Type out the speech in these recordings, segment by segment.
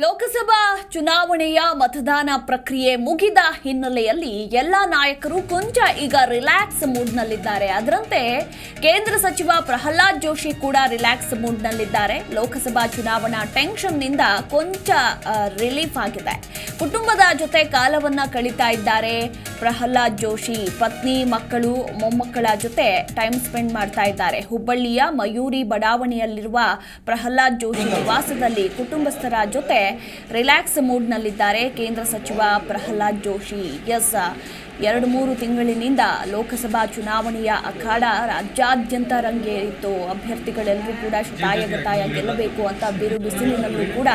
ಲೋಕಸಭಾ ಚುನಾವಣೆಯ ಮತದಾನ ಪ್ರಕ್ರಿಯೆ ಮುಗಿದ ಹಿನ್ನೆಲೆಯಲ್ಲಿ ಎಲ್ಲ ನಾಯಕರು ಕೊಂಚ ಈಗ ರಿಲ್ಯಾಕ್ಸ್ ಮೂಡ್ನಲ್ಲಿದ್ದಾರೆ. ಅದರಂತೆ ಕೇಂದ್ರ ಸಚಿವ ಪ್ರಹ್ಲಾದ್ ಜೋಶಿ ಕೂಡ ರಿಲ್ಯಾಕ್ಸ್ ಮೂಡ್ನಲ್ಲಿದ್ದಾರೆ. ಲೋಕಸಭಾ ಚುನಾವಣಾ ಟೆನ್ಷನ್ನಿಂದ ಕೊಂಚ ರಿಲೀಫ್ ಆಗಿದೆ. ಕುಟುಂಬದ ಜೊತೆ ಕಾಲವನ್ನ ಕಳೀತಾ ಇದ್ದಾರೆ ಪ್ರಹ್ಲಾದ್ ಜೋಶಿ. ಪತ್ನಿ, ಮಕ್ಕಳು, ಮೊಮ್ಮಕ್ಕಳ ಜೊತೆ ಟೈಮ್ ಸ್ಪೆಂಡ್ ಮಾಡ್ತಾ ಇದ್ದಾರೆ. ಹುಬ್ಬಳ್ಳಿಯ ಮಯೂರಿ ಬಡಾವಣೆಯಲ್ಲಿರುವ ಪ್ರಹ್ಲಾದ್ ಜೋಶಿ ನಿವಾಸದಲ್ಲಿ ಕುಟುಂಬಸ್ಥರ ಜೊತೆ ರಿಲ್ಯಾಕ್ಸ್ ಮೂಡ್ನಲ್ಲಿದ್ದಾರೆ. ಕೇಂದ್ರ ಸಚಿವ ಪ್ರಹ್ಲಾದ್ ಜೋಶಿ. ಎಸ್, ಎರಡು ಮೂರು ತಿಂಗಳಿನಿಂದ ಲೋಕಸಭಾ ಚುನಾವಣೆಯ ಅಖಾಡ ರಾಜ್ಯಾದ್ಯಂತ ರಂಗೇರಿತ್ತು. ಅಭ್ಯರ್ಥಿಗಳೆಲ್ಲರೂ ಕೂಡ ಶತಾಯಗತಾಯ ಗೆಲ್ಲಬೇಕು ಅಂತ ಬಿರು ಬಿಸಿಲಿನಲ್ಲೂ ಕೂಡ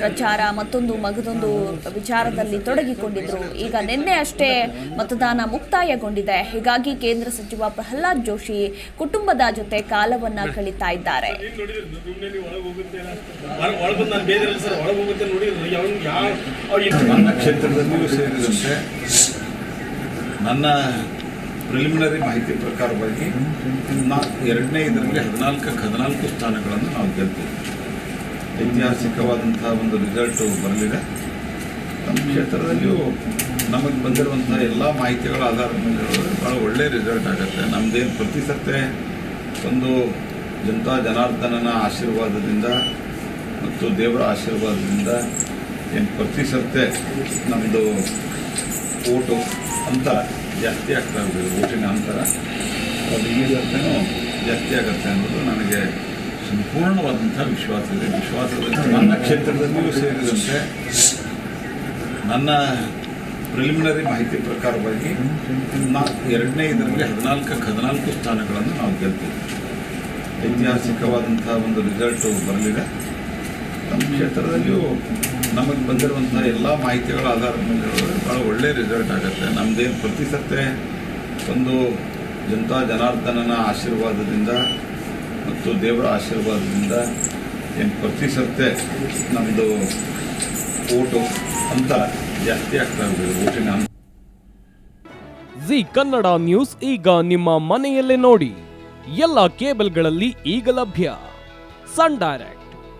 ಪ್ರಚಾರ ಮತ್ತೊಂದು ಮಗದೊಂದು ವಿಚಾರದಲ್ಲಿ ತೊಡಗಿಕೊಂಡಿದ್ರು. ಈಗ ನಿನ್ನೆ ಅಷ್ಟೇ ಮತದಾನ ಮುಕ್ತಾಯಗೊಂಡಿದೆ. ಹೀಗಾಗಿ ಕೇಂದ್ರ ಸಚಿವ ಪ್ರಹ್ಲಾದ್ ಜೋಶಿ ಕುಟುಂಬದ ಜೊತೆ ಕಾಲವನ್ನ ಕಳೀತಾ ಇದ್ದಾರೆ. ನನ್ನ ಕ್ಷೇತ್ರದಲ್ಲಿಯೂ ಸೇರಿದಂತೆ ನನ್ನ ಪ್ರಿಲಿಮಿನರಿ ಮಾಹಿತಿ ಪ್ರಕಾರವಾಗಿ ನಾ ಎರಡನೇ ಇದರಲ್ಲಿ ಹದಿನಾಲ್ಕಕ್ಕೆ ಹದಿನಾಲ್ಕು ಸ್ಥಾನಗಳನ್ನು ನಾವು ಗೆಲ್ತೀವಿ. ಐತಿಹಾಸಿಕವಾದಂತಹ ಒಂದು ರಿಸಲ್ಟು ಬರಲಿದೆ. ನಮ್ಮ ಕ್ಷೇತ್ರದಲ್ಲಿಯೂ ನಮಗೆ ಬಂದಿರುವಂಥ ಎಲ್ಲ ಮಾಹಿತಿಗಳ ಆಧಾರದ ಮೇಲೆ ಭಾಳ ಒಳ್ಳೆಯ ರಿಸಲ್ಟ್ ಆಗುತ್ತೆ. ನಮ್ಮದೇನು ಪ್ರತಿ ಸತ್ತೆ ಒಂದು ಜನತಾ ಜನಾರ್ದನನ ಆಶೀರ್ವಾದದಿಂದ ಮತ್ತು ದೇವರ ಆಶೀರ್ವಾದದಿಂದ ಪ್ರತಿ ಸರ್ತೆ ನಮ್ಮದು ಓಟು ಅಂತ ಜಾಸ್ತಿ ಆಗ್ತಾ ಇರ್ತದೆ ಓಟಿನ ಅಂತರ ಅದು ಈ ಸರ್ತೆನೂ ಜಾಸ್ತಿ ಆಗುತ್ತೆ ಅನ್ನೋದು ನನಗೆ ಸಂಪೂರ್ಣವಾದಂಥ ವಿಶ್ವಾಸ ಇದೆ. ವಿಶ್ವಾಸದಲ್ಲಿ ನನ್ನ ಕ್ಷೇತ್ರದಲ್ಲಿಯೂ ಸೇರಿದಂತೆ ನನ್ನ ಪ್ರಿಲಿಮಿನರಿ ಮಾಹಿತಿ ಪ್ರಕಾರವಾಗಿ ನಾ ಎರಡನೇ ಇದರಲ್ಲಿ ಹದಿನಾಲ್ಕಕ್ಕೆ ಹದಿನಾಲ್ಕು ಸ್ಥಾನಗಳನ್ನು ನಾವು ಗೆಲ್ತೀವಿ. ಐತಿಹಾಸಿಕವಾದಂಥ ಒಂದು ರಿಸಲ್ಟು ಬರಲಿದೆ. ನಮ್ಮ ಕ್ಷೇತ್ರದಲ್ಲಿಯೂ ನಮಗೆ ಬಂದಿರುವಂಥ ಎಲ್ಲ ಮಾಹಿತಿಗಳ ಆಧಾರದ ಮೇಲೆ ಭಾಳ ಒಳ್ಳೆಯ ರಿಸಲ್ಟ್ ಆಗುತ್ತೆ. ನಮ್ಮದೇನು ಪ್ರತಿ ಸತ್ತೆ ಒಂದು ಜನತಾ ಜನಾರ್ದನನ ಆಶೀರ್ವಾದದಿಂದ ಮತ್ತು ದೇವರ ಆಶೀರ್ವಾದದಿಂದ ಏನು ಪ್ರತಿ ಸತ್ತೆ ನಮ್ಮದು ಓಟು ಅಂತ ಜಾಸ್ತಿ ಆಗ್ತಾ ಇದೆ, ಓಟಿನ ಜಿ ಕನ್ನಡ ನ್ಯೂಸ್ ಈಗ ನಿಮ್ಮ ಮನೆಯಲ್ಲೇ ನೋಡಿ. ಎಲ್ಲ ಕೇಬಲ್ಗಳಲ್ಲಿ ಈಗ ಲಭ್ಯ. Sun Direct.